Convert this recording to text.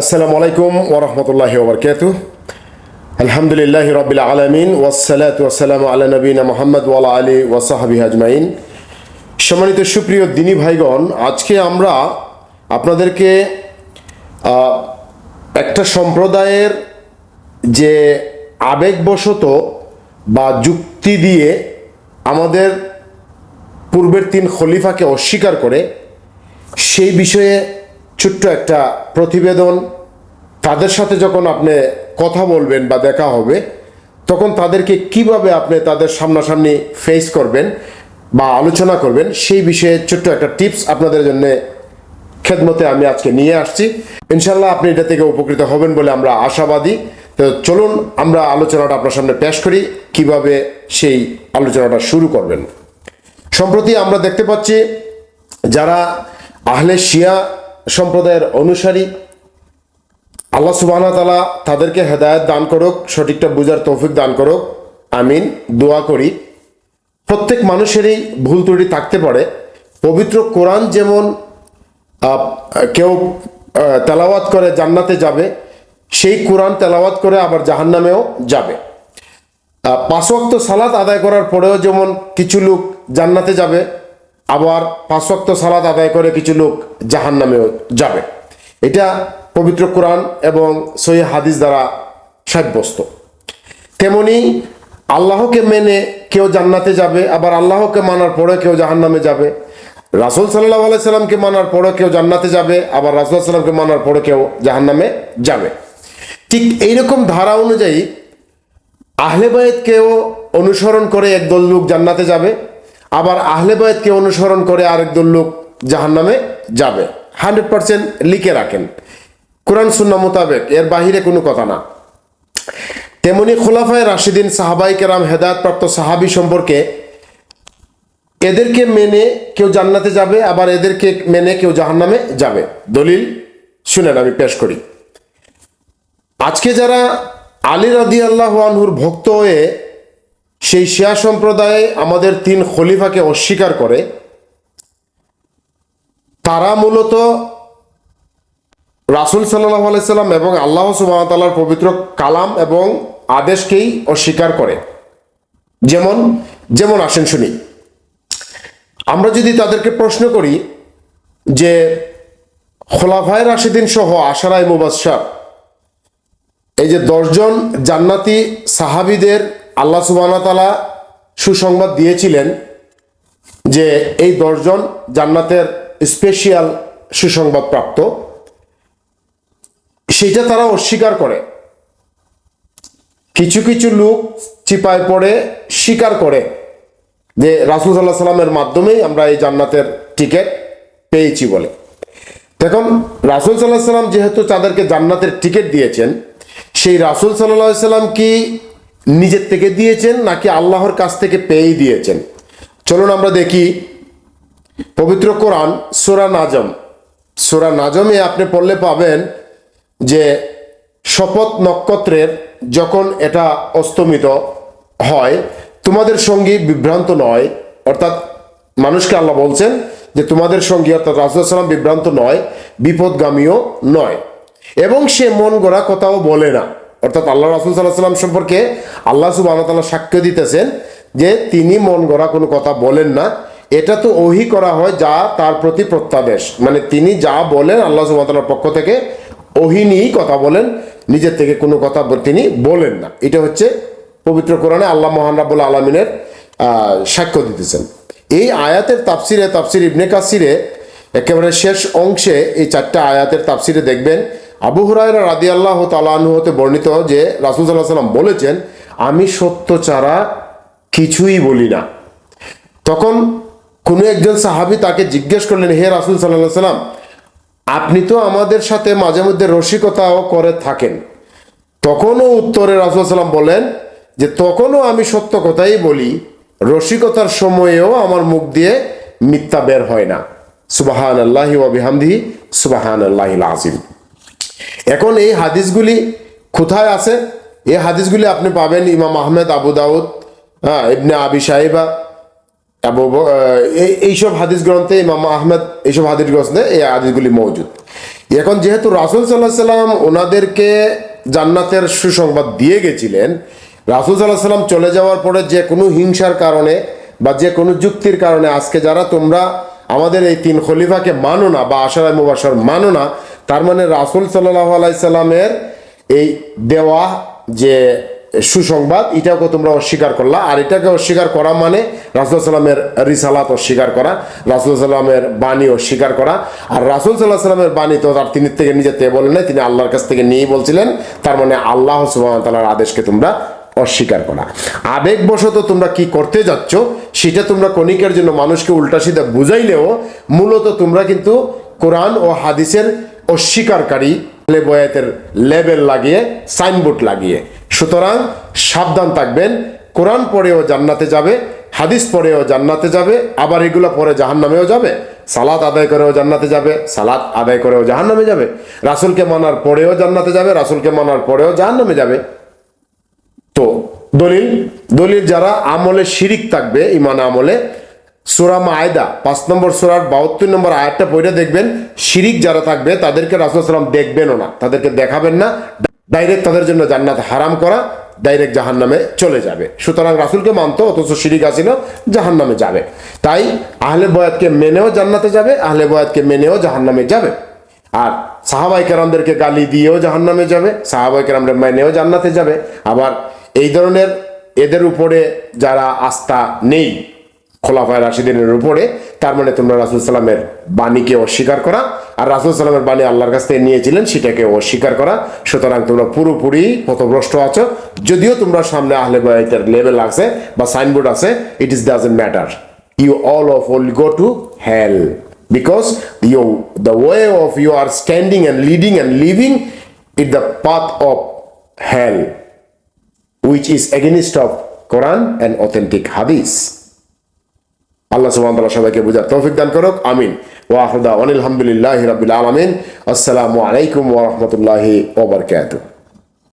আসসালামু আলাইকুম ওরহমতুল্লাহ ওবরকাত আলহামদুলিল্লাহ রবিল আলমিন ওয়াসালাত ওয়াসালাম আলা নবীন মোহাম্মদ ওয়ালা আলী ওয়াসাহাবি আজমাইন। সম্মানিত সুপ্রিয় দিনী ভাইগণ, আজকে আমরা আপনাদেরকে একটা সম্প্রদায়ের যে আবেগবশত বা যুক্তি দিয়ে আমাদের পূর্বের তিন খলিফাকে অস্বীকার করে, সেই বিষয়ে ছোট্ট একটা প্রতিবেদন। তাদের সাথে যখন আপনি কথা বলবেন বা দেখা হবে, তখন তাদেরকে কীভাবে আপনি তাদের সামনাসামনি ফেস করবেন বা আলোচনা করবেন, সেই বিষয়ে ছোট্ট একটা টিপস আপনাদের জন্য খেদমতে আমি আজকে নিয়ে আসছি। ইনশাল্লাহ আপনি এটা থেকে উপকৃত হবেন বলে আমরা আশাবাদী। তো চলুন, আমরা আলোচনাটা আপনার সামনে পেশ করি, কীভাবে সেই আলোচনাটা শুরু করবেন। সম্প্রতি আমরা দেখতে পাচ্ছি, যারা আহলে শিয়া সম্প্রদায়ের অনুসারী, আল্লাহ সুবাহ তালা তাদেরকে হেদায়ত দান করুক, সঠিকটা বুঝার তৌফিক দান করুক। আমিন। দোয়া করি। প্রত্যেক মানুষেরই ভুল ত্রুটি থাকতে পারে। পবিত্র কোরআন যেমন কেউ তেলাওয়াত করে জান্নাতে যাবে, সেই কোরআন তেলাওয়াত করে আবার জাহান্নামেও যাবে। পাঁচ ওয়াক্ত সালাত আদায় করার পরেও যেমন কিছু লোক জান্নাতে যাবে আবার পাঁচ ওয়াক্ত সালাত আদায় করে কিছু লোক জাহান জাহান্নামেও যাবে। এটা পবিত্র কোরআন এবং সহি হাদিস দ্বারা সাব্যস্ত। তেমনি আল্লাহকে মেনে কেউ জান্নাতে যাবে, আবার আল্লাহকে মানার পরে কেউ জাহান্নামে যাবে। রাসুল সাল্লাহ আলাইসাল্লামকে মানার পরে কেউ জান্নাতে যাবে, আবার রাসুল সাল্লামকে মানার পরে কেউ জাহান্নামে যাবে। ঠিক এইরকম ধারা অনুযায়ী আহলেবায়েতকেও অনুসরণ করে একদল লোক জান্নাতে যাবে আবার আহলে বায়েতকে অনুসরণ করে আরেক দল লোক জাহান্নামে যাবে। হান্ড্রেড পার্সেন্ট লিখে রাখেন। কোরআন সুন্না মোতাবেক, এর বাহিরে কোনো কথা না। তেমনি খোলাফায় রাশিদিন সাহাবাই কেরাম হেদায়তপ্রাপ্ত সাহাবি সম্পর্কে এদেরকে মেনে কেউ জান্নাতে যাবে, আবার এদেরকে মেনে কেউ জাহান্নামে যাবে। দলিল শুনেন, আমি পেশ করি। আজকে যারা আলী রাদি আল্লাহ আনহুর ভক্ত হয়ে সেই শিয়া সম্প্রদায়ে আমাদের তিন খলিফাকে অস্বীকার করে। তারা মূলত রাসুল সাল্লাহ আলাইসাল্লাম এবং আল্লাহ সুবাহতাল্লাহর পবিত্র কালাম এবং আদেশকেই অস্বীকার করে। যেমন যেমন আসেন শুনি। আমরা যদি তাদেরকে প্রশ্ন করি যে খোলাফায় রাশিদিন সহ আশারাই মুবাসার এই যে দশজন জান্নাতি সাহাবিদের আল্লাহ সুবাহতালা সুসংবাদ দিয়েছিলেন যে এই দশজন জান্নাতের স্পেশিয়াল সুসংবাদ প্রাপ্ত সেটা তারা অস্বীকার করে। কিছু কিছু লোক চিপায় পড়ে স্বীকার করে যে রাসুল সাল্লাহ সাল্লামের মাধ্যমেই আমরা এই জান্নাতের টিকিট পেয়েছি বলে। দেখুন, রাসুল সাল্লাহ সাল্লাম যেহেতু তাদেরকে জান্নাতের টিকিট দিয়েছেন, সেই রাসুল সাল্লাহ সাল্লাম কি নিজের থেকে দিয়েছেন নাকি আল্লাহর কাছ থেকে পেয়েই দিয়েছেন? চলুন আমরা দেখি পবিত্র কোরআন, সোরা নাজম। সোরা নাজমে আপনি পড়লে পাবেন যে শপথ নক্ষত্রের যখন এটা অস্তমিত হয়, তোমাদের সঙ্গী বিভ্রান্ত নয়, অর্থাৎ মানুষকে আল্লাহ বলছেন যে তোমাদের সঙ্গী অর্থাৎ রাসুলাম বিভ্রান্ত নয়, বিপদগামীও নয়। এবং সে মন গড়া কথাও বলে না। অর্থাৎ আল্লাহ রাসুল সাল্লাহ সাল্লাম সম্পর্কে আল্লাহ সুবাহ সাক্ষ্য দিতেছেন যে তিনি মন গড়া কোনো কথা বলেন না। এটা তো ওহি করা হয় যা তার প্রতি প্রত্যাদেশ মানে তিনি যা বলেন আল্লাহ সুবাহতালার পক্ষ থেকে ওহি নিয়েই কথা বলেন, নিজের থেকে কোনো কথা তিনি বলেন না। এটা হচ্ছে পবিত্র কোরআনে আল্লাহ মহান রাবুল আলমিনের সাক্ষ্য দিতেছেন। এই আয়াতের তাফসিরে তাফসির ইবনে কাসিরে একেবারে শেষ অংশে এই চারটা আয়াতের তাফসিরে দেখবেন আবু হুরায়রা রাদি আল্লাহ তালাহু হতে বর্ণিত যে রাসুল সাল্লাহ সাল্লাম বলেছেন, আমি সত্য ছাড়া কিছুই বলি না। তখন কোনো একজন সাহাবি তাকে জিজ্ঞেস করলেন, হে রাসুল সাল্লাহ সাল্লাম আপনি তো আমাদের সাথে মাঝে মধ্যে রসিকতাও করে থাকেন। তখনও উত্তরে রাসুল সাল্লাম বলেন যে, তখনও আমি সত্য কথাই বলি, রসিকতার সময়েও আমার মুখ দিয়ে মিথ্যা বের হয় না। সুবাহান আল্লাহি ওয়াবিহামদিহি সুবাহান আল্লাহ আজিম এখন এই হাদিসগুলি কোথায় আছে? এই হাদিসগুলি আপনি পাবেন ইমাম আহমেদ, আবু দাউদ হ্যাঁ ইবনে আবি সাহেবা এইসব হাদিস গ্রন্থে ইমাম আহমেদ এইসব হাদিস গ্রন্থে এই হাদিসগুলি মৌজুদ। এখন যেহেতু রাসুল সাল্লাহ সাল্লাম ওনাদেরকে জান্নাতের সুসংবাদ দিয়ে গেছিলেন, রাসুল সাল্লাহ সাল্লাম চলে যাওয়ার পরে যে কোনো হিংসার কারণে বা যে কোনো যুক্তির কারণে আজকে যারা তোমরা আমাদের এই তিন খলিফাকে মানো না বা আশারায় মুবাসর মানো না তার মানে রাসুল সাল্লাহ আলাইসাল্লামের এই দেওয়া যে সুসংবাদ, এটাকে তোমরা অস্বীকার করলা। আর এটাকে অস্বীকার করা মানে রাসুল সাল্লামের রিসালাত অস্বীকার করা, রাসুল সাল্লামের বাণী অস্বীকার করা। আর রাসুল সাল্লাহ সাল্লামের বাণী তো তার তিনি থেকে নিজে থেকে বলেন তিনি আল্লাহর কাছ থেকে নিয়েই বলছিলেন। তার মানে আল্লাহ সুবাহ তালার আদেশকে তোমরা অস্বীকার করা। আবেগবশত তোমরা কি করতে যাচ্ছ, সেটা তোমরা কণিকের জন্য মানুষকে উল্টা সিধা বুঝাইলেও মূলত তোমরা কিন্তু কোরআন ও হাদিসের অস্বীকারী বয়াতের লেবেল লাগিয়ে সাইনবোর্ড লাগিয়ে। সুতরাং সাবধান থাকবেন, কোরআন পড়েও জান্নাতে যাবে, হাদিস পড়েও জান্নাতে যাবে, আবার এগুলো পরে জাহান্নামেও যাবে, সালাত আদায় করেও জান্নাতে যাবে, সালাত আদায় করেও জাহান্নামে যাবে। রাসুলকে মানার পরেও জান্নাতে যাবে, রাসুলকে মানার পরেও জাহান্নামে যাবে। তো দলিল দলিল যারা আমলে শিরিক থাকবে ইমান আমলে সুরা মায়দা, পাঁচ নম্বর সুরার বাহাত্তর নম্বর আয়াতটা পড়ে দেখবেন। শিরিক যারা থাকবে, তাদেরকে রাসুল সাল্লাম দেখবেনও না। তাদেরকে দেখাবেন না। ডাইরেক্ট তাদের জন্য জান্নাত হারাম করা ডাইরেক্ট জাহান নামে চলে যাবে। সুতরাং রাসুলকে মানতো, অথচ শিরিক আসিল জাহান নামে যাবে। তাই আহলে বয়াতকে মেনেও জান্নাতে যাবে, আহলে বয়াতকে মেনেও জাহান নামে যাবে। আর সাহাবাই কেরামদেরকে গালি দিয়েও জাহান্নামে যাবে সাহাবাই কেরামরা মেনেও জান্নাতে যাবে। আবার এই ধরনের এদের উপরে যারা আস্থা নেই খোলাফায় রাশিদিনের উপরে, তার মানে তোমরা রাসুল সাল্লামের বাণীকে অস্বীকার করা, আর রাসুল সাল্লামের বাণী আল্লাহর কাছ থেকে নিয়েছিলেন, সেটাকে অস্বীকার করা। সুতরাং তোমরা পুরোপুরি পথভ্রষ্ট আছো। যদিও তোমরা সামনে আহলে বয়াতের লেভেল আছে বা সাইনবোর্ড আছে it is doesn't matter you all of will go to hell because you the way of you are standing and leading and living it the path of hell which is against of Quran and authentic hadith. Allah সুবহানাহু তাআলা সবাইকে বুঝার তৌফিক দান করুক, আমিন। ওয়া আখদা আলহামদুলিল্লাহি রাব্বিল আলামিন। আসসালামু আলাইকুম ওয়া রাহমাতুল্লাহি ওয়া